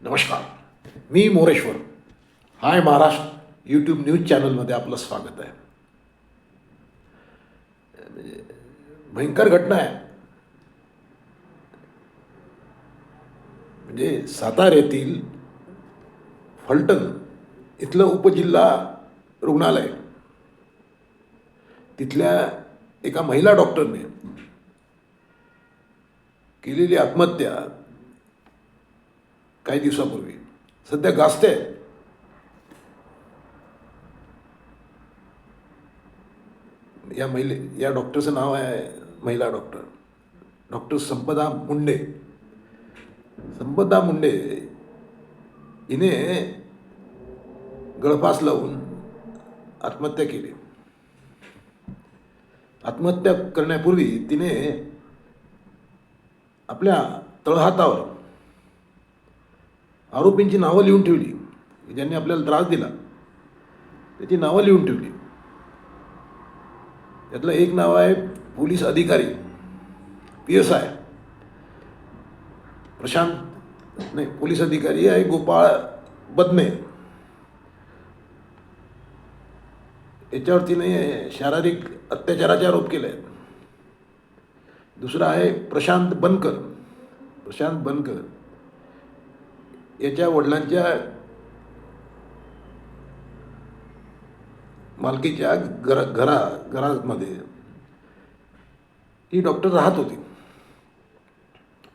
नमस्कार. मी Moreshwar. Hi Maharashtra. YouTube news चॅनलमध्ये आपलं स्वागत आहे. म्हणजे भयंकर घटना आहे. म्हणजे साताऱ्यातील येथील फलटण इथलं उपजिल्हा रुग्णालय. तिथल्या एका महिला डॉक्टरने केलेली आत्महत्या काही दिवसापूर्वी. सध्या गाजते या महिले या डॉक्टरचं नाव आहे महिला डॉक्टर. डॉक्टर संपदा मुंडे. संपदा मुंडे हिने गळफास लावून आत्महत्या केली. आत्महत्या करण्यापूर्वी तिने आपल्या तळहातावर आरोपींची नावं लिहून ठेवली. ज्यांनी आपल्याला त्रास दिला त्याची नावं लिहून ठेवली. त्यातलं एक नाव आहे पोलीस अधिकारी पी एस आय. प्रशांत नाही पोलीस अधिकारी आहे गोपाळ बदने. याच्यावर तिने शारीरिक अत्याचाराचे आरोप केले आहेत. दुसरा आहे प्रशांत बनकर. प्रशांत बनकर याच्या वडिलांच्या मालकीच्या घरा घरा घरामध्ये ही डॉक्टर राहत होती.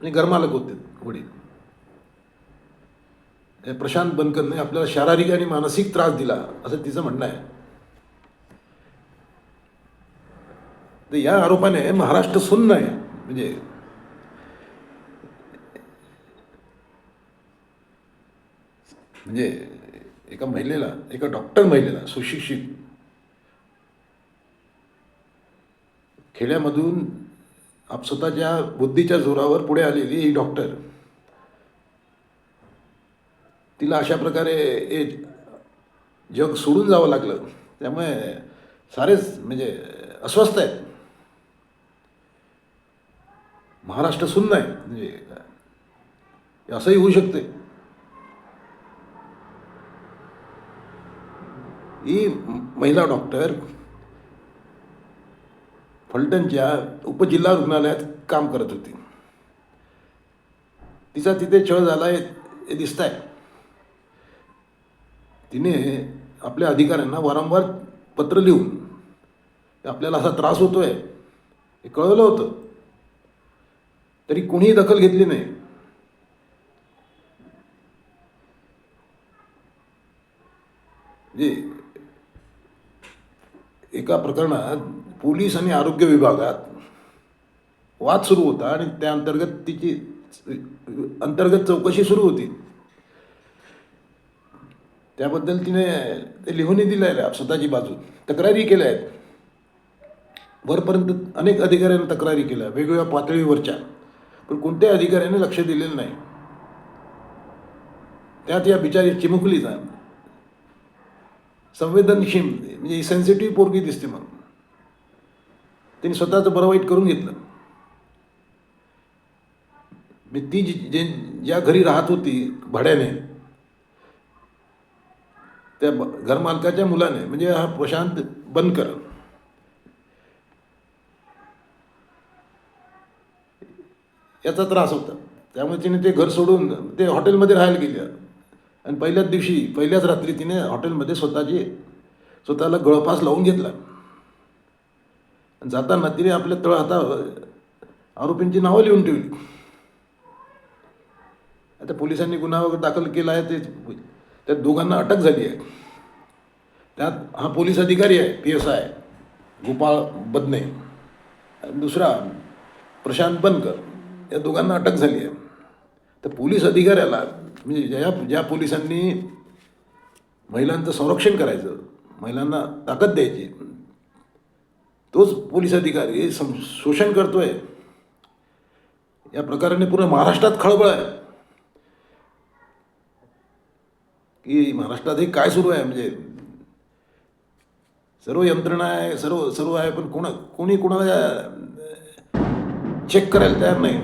आणि घरमालक होते वडील. प्रशांत बनकरने आपल्याला शारीरिक आणि मानसिक त्रास दिला असं तिचं म्हणणं आहे. तर या आरोपाने महाराष्ट्र सुन्न आहे. म्हणजे म्हणजे एका महिलेला एका डॉक्टर महिलेला सुशिक्षित खेड्यामधून आप स्वतःच्या बुद्धीच्या जोरावर पुढे आलेली ही डॉक्टर तिला अशा प्रकारे हे जग सोडून जावं लागलं. त्यामुळे सारेच म्हणजे अस्वस्थ आहेत. महाराष्ट्र सुन्न आहे. म्हणजे असंही होऊ शकते. ही महिला डॉक्टर फलटणच्या उपजिल्हा रुग्णालयात काम करत होती. तिचा तिथे छळ झाला हे हे दिसत आहे तिने आपल्या अधिकाऱ्यांना वारंवार पत्र लिहून आपल्याला असा त्रास होतोय हे कळवलं होतं. तरी कोणीही दखल घेतली नाही. म्हणजे एका प्रकरणात पोलीस आणि आरोग्य विभागात वाद सुरू होता आणि त्या अंतर्गत तिची अंतर्गत चौकशी सुरू होती. त्याबद्दल तिने ते लिहूनही दिलं आहे स्वतःची बाजू. तक्रारी केल्या आहेत. वरपर्यंत अनेक अधिकाऱ्यांनी तक्रारी केल्या वेगवेगळ्या पातळीवरच्या. पण कोणत्याही अधिकाऱ्याने लक्ष दिलेलं नाही. त्यात या बिचारी चिमुकली चिमुकलीचा संवेदनशील म्हणजे सेन्सिटिव्ह पोरगी दिसते म्हणून. तिने स्वतःचं बरं वाईट करून घेतलं. मी ती जी जे ज्या घरी राहत होती भाड्याने त्या घरमालकाच्या मुलाने म्हणजे हा प्रशांत बनकर. याचा त्रास होता. त्यामुळे तिने ते घर सोडून ते हॉटेलमध्ये राहायला गेलं. आणि पहिल्याच दिवशी पहिल्याच रात्री तिने हॉटेलमध्ये स्वतःची स्वतःला गळफास लावून घेतला. आणि जाताना तिने आपल्या तळ आता आरोपींची नावं लिहून ठेवली. आता पोलिसांनी गुन्हा वगैरे दाखल केला आहे ते त्या दोघांना अटक झाली आहे. त्यात हा पोलीस अधिकारी आहे P S I Gopal Badne. आणि दुसरा प्रशांत बनकर या दोघांना अटक झाली आहे. तर पोलीस अधिकाऱ्याला म्हणजे ज्या ज्या पोलिसांनी महिलांचं संरक्षण करायचं महिलांना ताकद द्यायची तोच पोलीस अधिकारी सं शोषण करतोय. या प्रकाराने पूर्ण महाराष्ट्रात खळबळ आहे. की महाराष्ट्रात हे काय सुरू आहे? म्हणजे सर्व यंत्रणा आहे सर्व सर्व आहे पण कोणा कोणी कोणाला चेक करायला तयार नाही.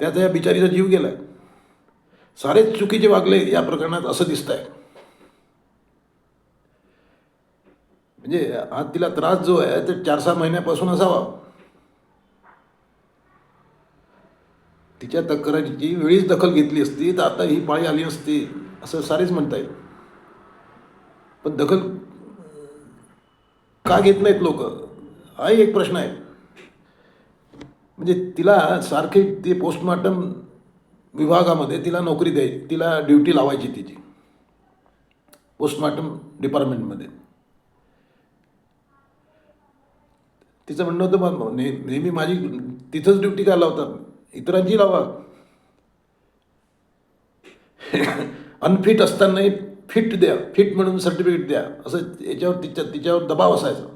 त्याचा या बिचारीचा जीव गेला सारेच चुकीचे वागले या प्रकरणात असं दिसत आहे म्हणजे हा तिला त्रास जो आहे ते चार सहा महिन्यापासून असावा. तिच्या तक्रारीची वेळीच दखल घेतली असती तर आता ही पाळी आली असती असं सारेच म्हणता येईल पण दखल का घेत नाहीत लोक? हाही एक प्रश्न आहे. म्हणजे तिला सारखे ते पोस्टमॉर्टम विभागामध्ये तिला नोकरी द्यायची तिला ड्युटी लावायची तिची. पोस्टमॉर्टम डिपार्टमेंटमध्ये तिचं म्हणणं होतं मग ने नेहमी माझी तिथंच ड्युटी काय लावता इतरांची लावा. अनफिट असतानाही फिट द्या. फिट म्हणून सर्टिफिकेट द्या. असं याच्यावर तिच्या तिच्यावर दबाव असायचा.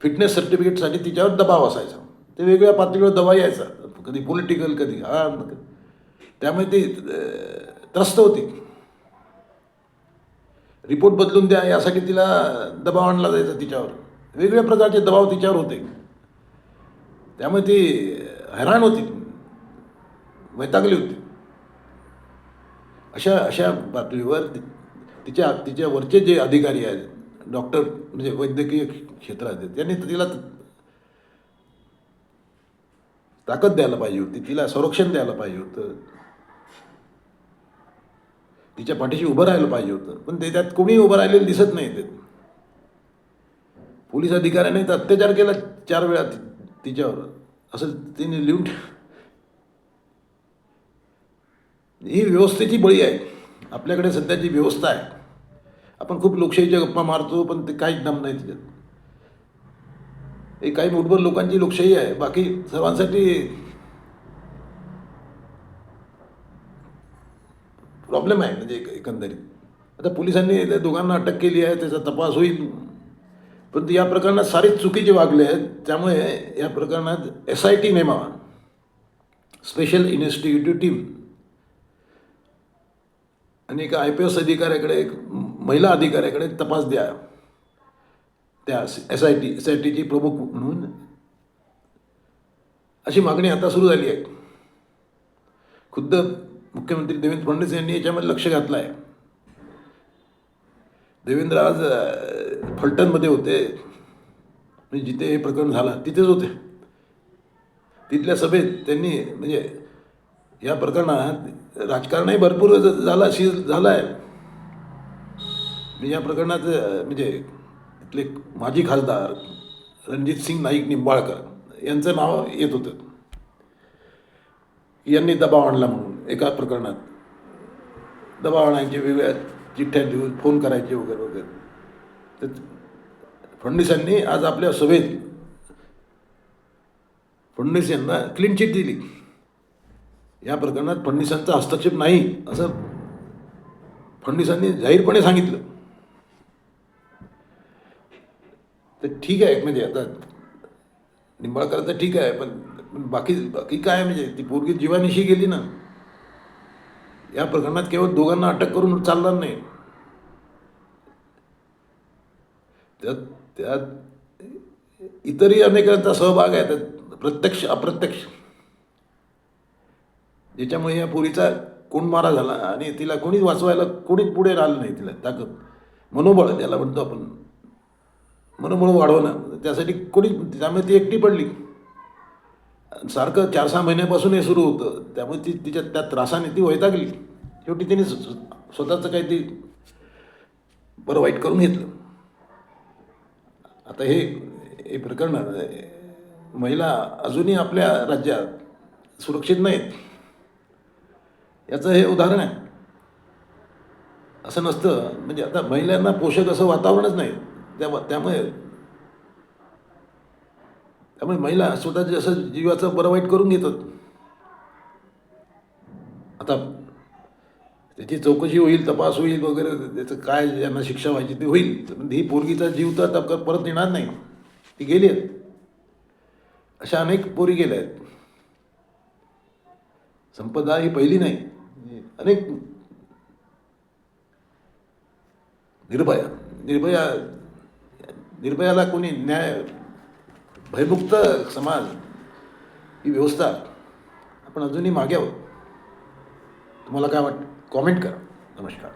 फिटनेस सर्टिफिकेटसाठी तिच्यावर दबाव असायचा. ते वेगवेगळ्या पातळीवर दवा यायचा. कधी पॉलिटिकल कधी हा त्यामुळे ती त्रस्त होती. रिपोर्ट बदलून द्या यासाठी तिला दबाव आणला जायचा तिच्यावर. वेगवेगळ्या प्रकारचे दबाव तिच्यावर होते. त्यामुळे ती हैराण होती. वैतागली होती. अशा अशा पातळीवर तिच्या तिच्या वरचे जे अधिकारी आहेत डॉक्टर म्हणजे वैद्यकीय क्षेत्रात आहेत त्यांनी तिला ताकद द्यायला पाहिजे होती तिला संरक्षण द्यायला पाहिजे होतं. तिच्या पाठीशी उभं राहायला पाहिजे होतं. पण ते त्यात कोणी उभं राहिलेलं दिसत नाही ते. पोलीस अधिकाऱ्याने तर अत्याचार केला चार वेळा तिच्यावर. असं तिने लिहून ही व्यवस्थेची बळी आहे. आपल्याकडे सध्याची व्यवस्था आहे. आपण खूप लोकशाहीच्या गप्पा मारतो पण ते काहीच दम नाही त्याच्यात हे काही मोठभर लोकांची लोकशाही आहे. बाकी सर्वांसाठी प्रॉब्लेम आहे म्हणजे एक- एकंदरीत. आता पोलिसांनी त्या दोघांना अटक केली आहे त्याचा तपास होईल. परंतु या प्रकरणात सारेच चुकीचे वागले आहेत. त्यामुळे या प्रकरणात एस आय टी नेमावा. स्पेशल इन्व्हेस्टिगेटिव्ह टीम आणि एका आय पी एस अधिकाऱ्याकडे एक महिला अधिकाऱ्याकडे तपास द्या. त्या S I T S I टीची प्रमुख म्हणून अशी मागणी आता सुरू झाली आहे. खुद्द मुख्यमंत्री देवेंद्र फडणवीस यांनी याच्यामध्ये लक्ष घातलं आहे देवेंद्र आज फलटणमध्ये होते. म्हणजे जिथे हे प्रकरण झालं तिथेच होते. तिथल्या सभेत त्यांनी म्हणजे या प्रकरणात राजकारणही भरपूर झाला शी झालं आहे म्हणजे या प्रकरणात म्हणजे आपले माजी खासदार रणजित सिंग नाईक निंबाळकर यांचं नाव येत होतं. यांनी दबाव आणला म्हणून एका प्रकरणात. दबाव आणायचे वेगळ्या चिठ्ठ्या देऊन फोन करायचे वगैरे वगैरे. तर फडणवीसांनी आज आपल्या सभेत फडणवीस यांना क्लीन चिट दिली. या प्रकरणात फडणवीसांचा हस्तक्षेप नाही असं फडणवीसांनी जाहीरपणे सांगितलं. तर ठीक आहे म्हणजे आता निंबाळकर तर ठीक आहे पण पण बाकी बाकी काय म्हणजे ती पोरगी जीवानिशी गेली ना या प्रकरणात केवळ दोघांना अटक करून चालणार नाही. त्यात त्यात इतरही अनेकांचा सहभाग आहे त्यात प्रत्यक्ष अप्रत्यक्ष. ज्याच्यामुळे या पोरीचा कोण मारा झाला आणि तिला कोणीच वाचवायला कोणीच पुढे राहिलं नाही तिला ताकद. मनोबळ त्याला म्हणतो आपण. मनोबळ वाढवणं. त्यासाठी कोणीच त्यामुळे ती एकटी पडली. सारखं चार सहा महिन्यापासून हे सुरू होतं. त्यामुळे ती तिच्या त्या त्रासाने ती वैतागली. शेवटी तिने स्वतःचं काही ती बरं वाईट करून घेतलं. आता हे हे प्रकरण महिला अजूनही आपल्या राज्यात सुरक्षित नाहीत. याचं हे उदाहरण आहे. असं नसतं. म्हणजे आता महिलांना पोषक असं वातावरणच नाही. त्या त्यामुळे त्यामुळे महिला स्वतःचे असं जीवाचं बरं वाईट करून घेतात. आता त्याची चौकशी होईल तपास होईल वगैरे त्याचं काय ज्यांना शिक्षा व्हायची ते होईल. पण ही पोरगीचा जीव तर आता परत येणार नाही. ती गेली आहेत. अशा अनेक पोरी गेल्या आहेत. संपदा ही पहिली नाही. अनेक निर्भया निर्भया निर्भयाला कोणी न्याय भयमुक्त समाज ही व्यवस्था आपण अजूनही मागे आहोत. तुम्हाला काय वाटतं कॉमेंट करा. नमस्कार.